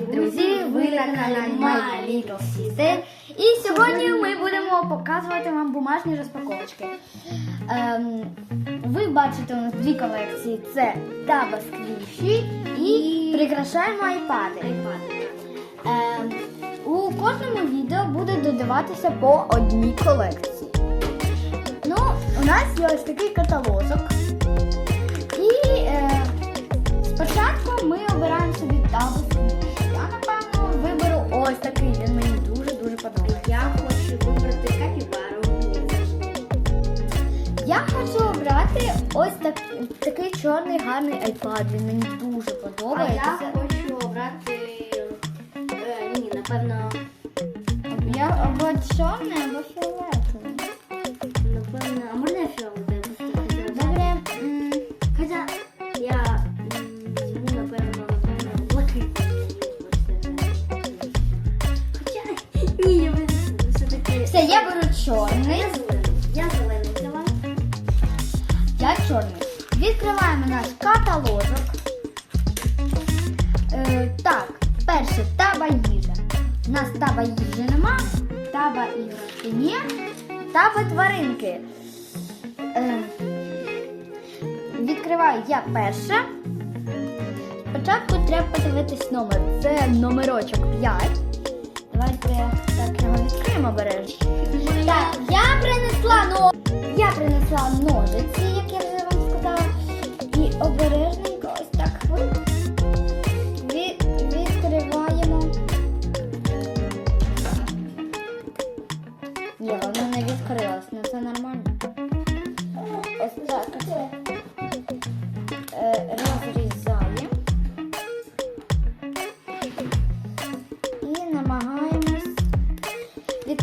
Друзі, ви на каналі My Little Sister. І сьогодні ми будемо показувати вам бумажні розпаковочки. Ем, ви бачите у нас дві колекції: це Таба Сквіші і прикрашаємо айпади. Ем, у кожному відео буде додаватися по одній колекції. Ну, у нас є ось такий каталожок. І е, спочатку ми обираємо собі табу ось такий. Він мені дуже-дуже подобається. Я хочу вибрати капібару. Я хочу обрати ось так, такий чорний гарний iPad. Він мені дуже А подобається. я хочу обрати. Е, ні, напевно, Я або чорний, або фіолетовий. Чорний. Відкриваємо наш каталожок. Е, так, перше таба їжа. У нас таба їжі нема, таба іграшки ні, таба тваринки. Е, відкриваю я перше. Спочатку треба подивитись номер. Це номерочок 5. Давайте так його відкриємо обережно. Так, я принесла но... я принесла ножиці,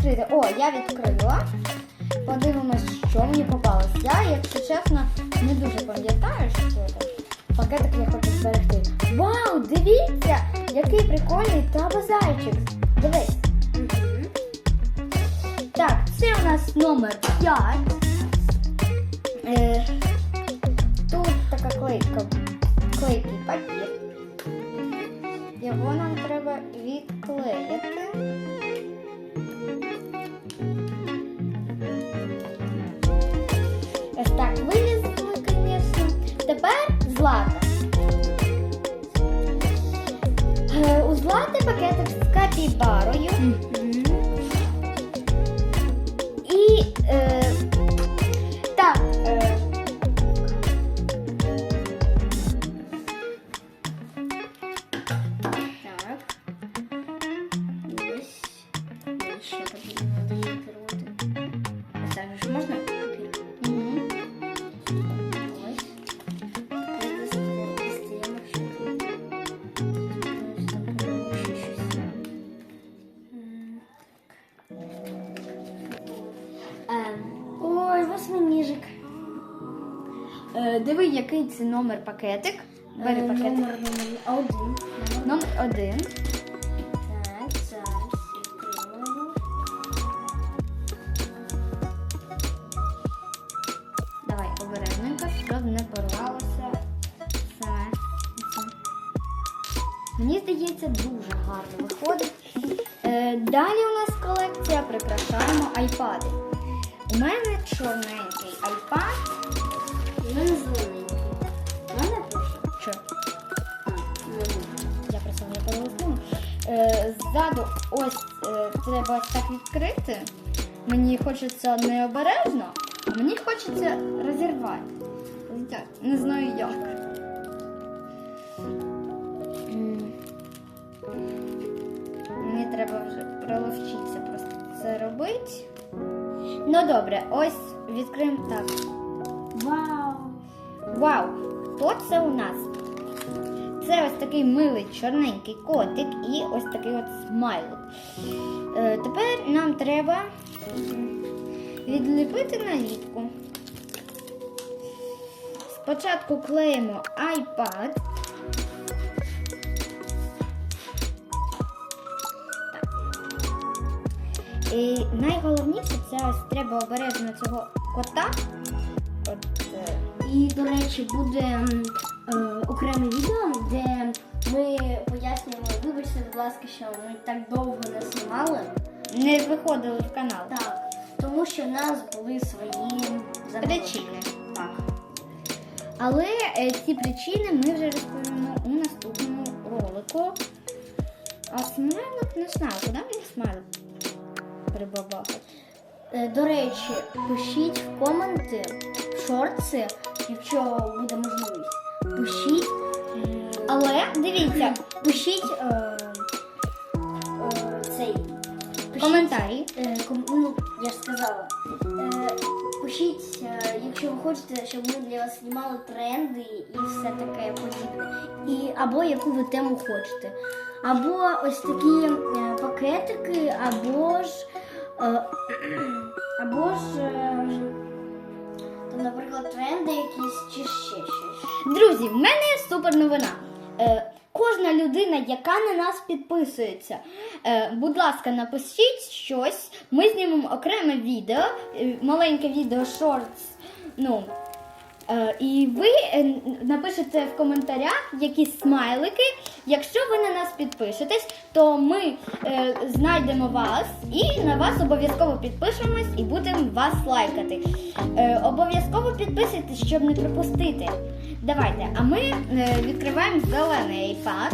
відкрити. О, я відкрила. Подивимось, що мені попалось. Я, якщо чесно, не дуже пам'ятаю, що це. Пакетик я хочу зберегти. Вау, дивіться, який прикольний табазайчик. Дивись. Так, це у нас номер 5. Е, тут така клейка, клейкий папір. Його нам треба відклеїти. Злата. Е, у злати пакетик з капібарою. Диви, який це номер пакетик. Бери Е, пакетик. Номер, номер один. Номер один. Так, зараз відкриваємо. Давай обережненько, щоб не порвалося саме. це. Мені здається, дуже гарно виходить. Е, далі у нас колекція прикрашаємо айпади. У мене чорненький айпад. У мене зелененький. Можна прошу? Що? А, Я просто не перелистнула. Е, ззаду ось е, треба ось так відкрити. Мені хочеться не обережно, а мені хочеться розірвати. Не знаю як. Мені треба вже приловчитися просто це робити. Ну добре, ось відкриємо так. Вау! Вау! Хто це у нас? Це ось такий милий чорненький котик і ось такий от смайлик. Е, тепер нам треба відліпити наліпку. Спочатку клеїмо iPad. І найголовніше це ось треба обережно цього кота. І, до речі, буде е, окреме відео, де Ми пояснюємо, вибачте, будь ласка, що ми так довго не знімали. Не виходили в канал. Так, тому що в нас були свої. Причини. Так. Але е, ці причини ми вже розповімо у наступному ролику. А смайлик не знаю, куди мені смайлик прибабахати? Е, До речі, пишіть в коменти, в шорти, якщо буде можливість. Пишіть. Але дивіться, Пишіть е, е, цей пишіть, коментарі. Е, ком- ну, я ж сказала. Е, пишіть, е, якщо ви хочете, щоб ми для вас знімали тренди і все таке подібне. І, або яку ви тему хочете. Або ось такі е, пакетики, або ж. Е, або ж. Е, там, наприклад, тренди якісь чи ще щось. Друзі, в мене є супер новина. Е, кожна людина, яка на нас підписується, е, будь ласка, напишіть щось. Ми знімемо окреме відео, е, маленьке відео шортс. Ну, е, і ви е, напишете в коментарях якісь смайлики. Якщо ви на нас підпишетесь, то ми е, знайдемо вас і на вас обов'язково підпишемось і будемо вас лайкати. Е, обов'язково підписуйтесь, щоб не пропустити. Давайте, а ми е, відкриваємо зелений iPad.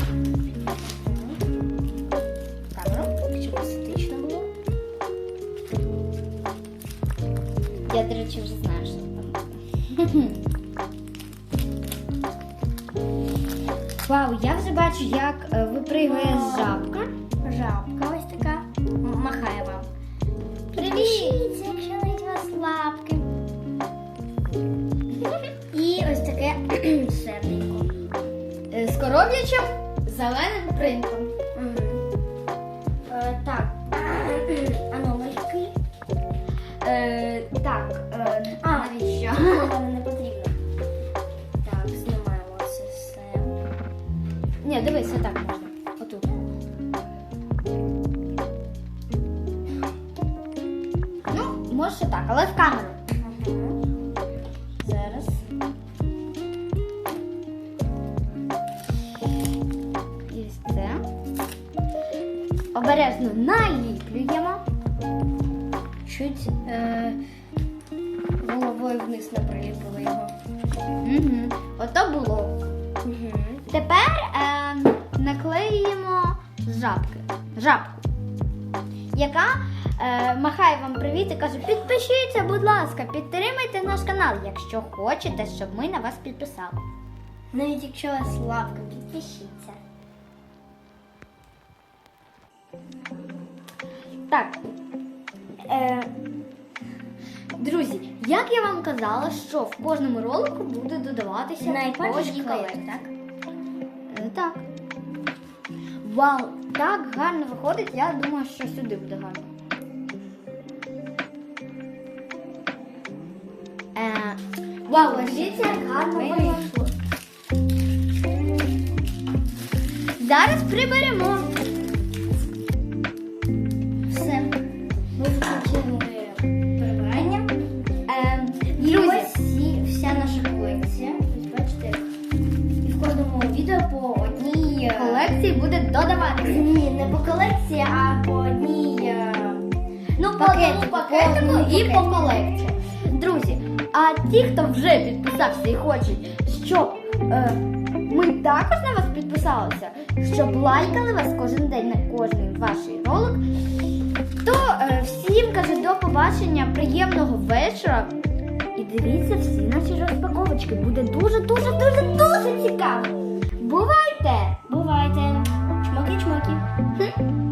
Вау, я вже бачу, як е, випригує жабка. Жабка ось така. Махає вам. Привіт! Якщо навіть вас лапки. І ось таке серденько. Е, З коров'ячим зеленим принтом. Е, Так. А номер який? Е, так, А, навіщо? Ні, дивись, отак можна. Отут. Ну, можеш так, але в камеру. Зараз. І це. Обережно наліплюємо. Чуть е, головою вниз не приліпили його. Угу. Ото було. Тепер е, наклеїмо жабки. Жабку, яка е, махає вам привіт і каже: підпишіться, будь ласка, підтримайте наш канал, якщо хочете, щоб ми на вас підписали. Навіть якщо у вас лапка, підпишіться. Так. Е, друзі, як я вам казала, що в кожному ролику буде додаватися клей, клей, так? Так. Вау, так гарно виходить, я думаю, що сюди буде гарно. Е, вау, дивіться, як гарно вийшло. Зараз приберемо. Відео по одній е, колекції буде додаватися. Ні, не по колекції, а по одній. е, Ну, по Пакетику, одному пакетику і по колекції. Друзі, а ті, хто вже підписався і хочуть, щоб е, ми також на вас підписалися, щоб лайкали вас кожен день на кожний ваш ролик, то е, всім кажу до побачення, приємного вечора. І дивіться всі наші розпаковочки. Буде дуже, дуже, дуже, дуже Бувайте! Бувайте! Чмоки-чмоки!